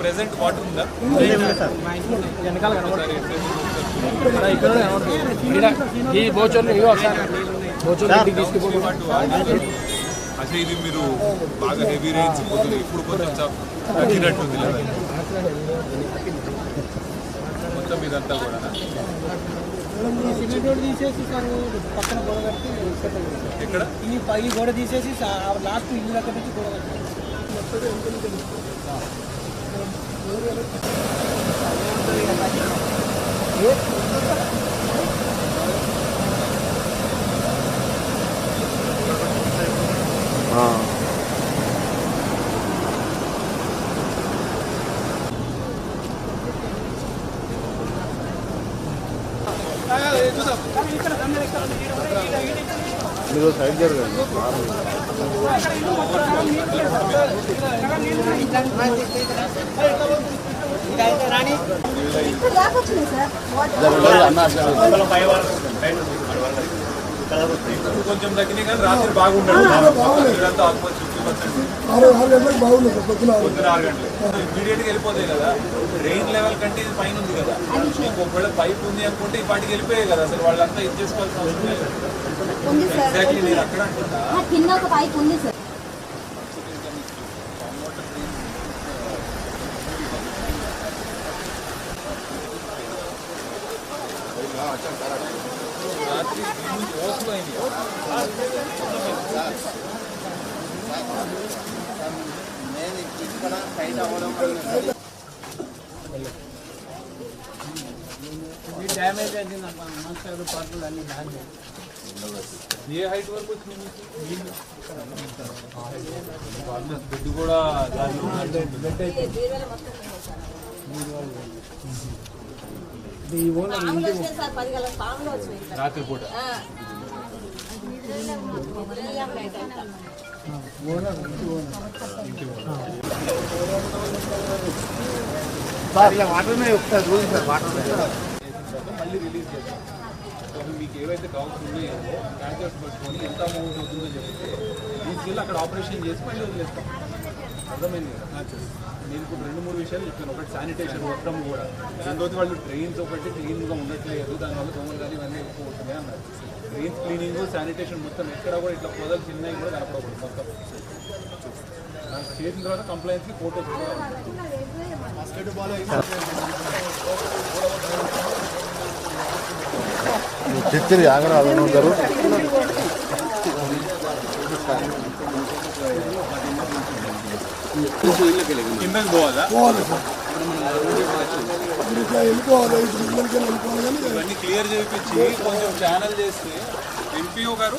Present water ఉందా? ఈ బోచర్లు బోచర్లు తీసుకుపోయి ఇది మీరు బాగా హెవీ రైన్స్ పొద్దున ఇప్పుడు కొంచెం తగ్గినట్టుంది. మొత్తం ఇదంతా కూడా. తీసేసి సార్ పక్కన గోడ కట్టి సెటిల్ చేశారు. ఎక్కడ? ఈ పై గోడ తీసేసి లాస్ట్ ఇల్లు అక్కడ నుంచి గోడ 아. 아, 예, 조사. 아, 이따가 남자 이따가 내려. మీరు సైడ్ జరగండి జరగలేదు అన్న ఇప్పుడు కొంచెం తగ్గినాయి కానీ రాత్రి బాగుండదు. ఇదంతా ఆల్మోస్ట్ ఫిఫ్టీ పర్సెంట్ పొద్దున ఆరు. గంటలు ఇమీడియట్గా వెళ్ళిపోతాయి కదా. రెయిన్ లెవెల్ కంటే ఇది పైన ఉంది కదా. మీకు ఒకవేళ పైప్ ఉంది అనుకుంటే ఈ పాటికి వెళ్ళిపోయాయి కదా. అసలు వాళ్ళంతా ఇది చేసుకోవాల్సిన అవసరం లేదు. ఉంది సార్. ఎగ్జాక్ట్లీ నేను అక్కడ అంటున్నా కింద ఒక పైప్ ఉంది సార్ రాత్రి డ్యామేజ్ అయింది మనసు పాటలు అన్ని డ్యామేజ్ ఏ హైట్ వరకు వచ్చింది బెడ్ కూడా దాని బెడ్ వచ్చినాయి రాత్రి పూట. వాటర్ ఒకసారి చూడండి సార్ వాటర్ తర్వాత మళ్ళీ రిలీజ్ చేస్తాం అప్పుడు మీకు ఏవైతే డౌట్స్ ఉన్నాయో క్యాన్సర్స్ పట్టుకొని ఎంత అమౌంట్ అవుతుందో చెప్తే తీసుకెళ్ళి అక్కడ ఆపరేషన్ చేసి మళ్ళీ వదిలేస్తాం అర్థమైంది కదా నేను ఇప్పుడు రెండు మూడు విషయాలు చెప్పాను ఒకటి శానిటేషన్ మొత్తం కూడా రెండోది వాళ్ళు డ్రైన్స్ ఒకటి క్లీన్గా ఉండట్లేదు దానివల్ల దోమలు కానీ ఇవన్నీ ఎక్కువ అవుతున్నాయి అన్నారు డ్రైన్స్ క్లీనింగ్ శానిటేషన్ మొత్తం ఎక్కడ కూడా ఇట్లా పొదలు చిన్నవి కూడా కనపడకూడదు మొత్తం నాకు చేసిన తర్వాత కంప్లైంట్స్కి ఫోటోస్ కూడా తెచ్చి ఆగరాదు ఉంటారు ఇవన్నీ క్లియర్ చేయించి కొంచెం ఛానల్ చేస్తే ఎంపీఓ గారు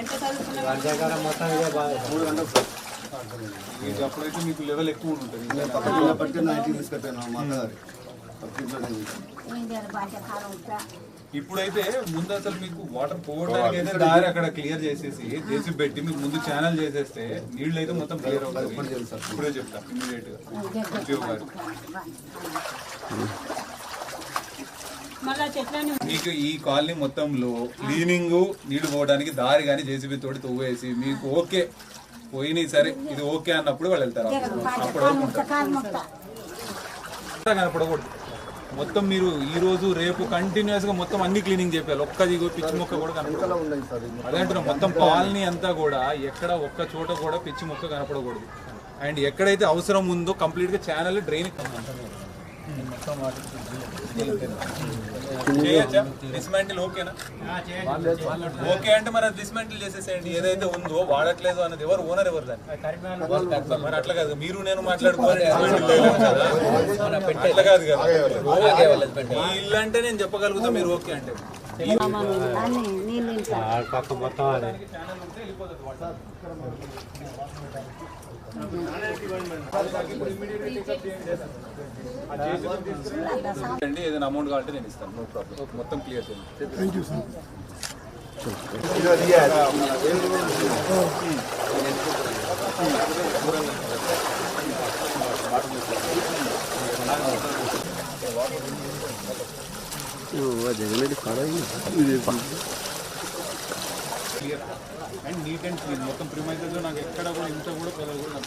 వచ్చినాయి సార్. ఇది అప్పుడైతే మీకు లెవెల్ ఎక్కువ ఉంటుంది. పట్టుకుని నైన్టీ తీసుకెళ్ళాను మా అక్కగారి ఇప్పుడైతే ముందు అసలు మీకు వాటర్ పోవడానికి అయితే దారి అక్కడ క్లియర్ చేసేసి జేసీ పెట్టి మీకు ముందు ఛానల్ చేసేస్తే నీళ్ళు అయితే మొత్తం క్లియర్ అవుతుంది. ఇప్పుడే చెప్తా ఇమీడియట్గా. మీకు ఈ కాలనీ మొత్తంలో క్లీనింగ్ నీళ్ళు పోవడానికి దారి కానీ జేసీబీ తోటి తవ్వేసి మీకు ఓకే. పోయినాయి సరే ఇది ఓకే అన్నప్పుడు వాళ్ళు వెళ్తారు అప్పుడు. కనపడకూడదు. మొత్తం మీరు ఈ రోజు రేపు కంటిన్యూస్గా మొత్తం అన్ని క్లీనింగ్ చేయాలి ఒక్కది ఇగో పిచ్చి మొక్క కూడా. అదే అంటున్నా మొత్తం కాలనీ అంతా కూడా ఎక్కడ ఒక్క చోట కూడా పిచ్చి మొక్క కనపడకూడదు. అండ్ ఎక్కడైతే అవసరం ఉందో కంప్లీట్గా ఛానల్ డ్రైన్ చేయొచ్చా? డిస్మాంటిల్ ఓకేనా? ఓకే అంటే మరి డిస్మాంటిల్ చేసేసేయండి. ఏదైతే ఉందో వాడట్లేదు అన్నది ఎవరు ఓనర్ ఎవరు దాన్ని. మరి అట్లా కాదు. మీరు నేను మాట్లాడుకోవాలి. అట్లా కాదు కదా. ఇల్లు అంటే నేను చెప్పగలుగుతా మీరు ఓకే అంటే. పక్క మొత్తం అదే అండి ఏదైనా అమౌంట్ కావాలంటే నేను ఇస్తాను నో ప్రాబ్లం మొత్తం క్లియర్ చేయండి clear and neat and clean మొత్తం ప్రిమైజెస్లో నాకు ఎక్కడ కూడా ఇంత కూడా పొదలు కూడా.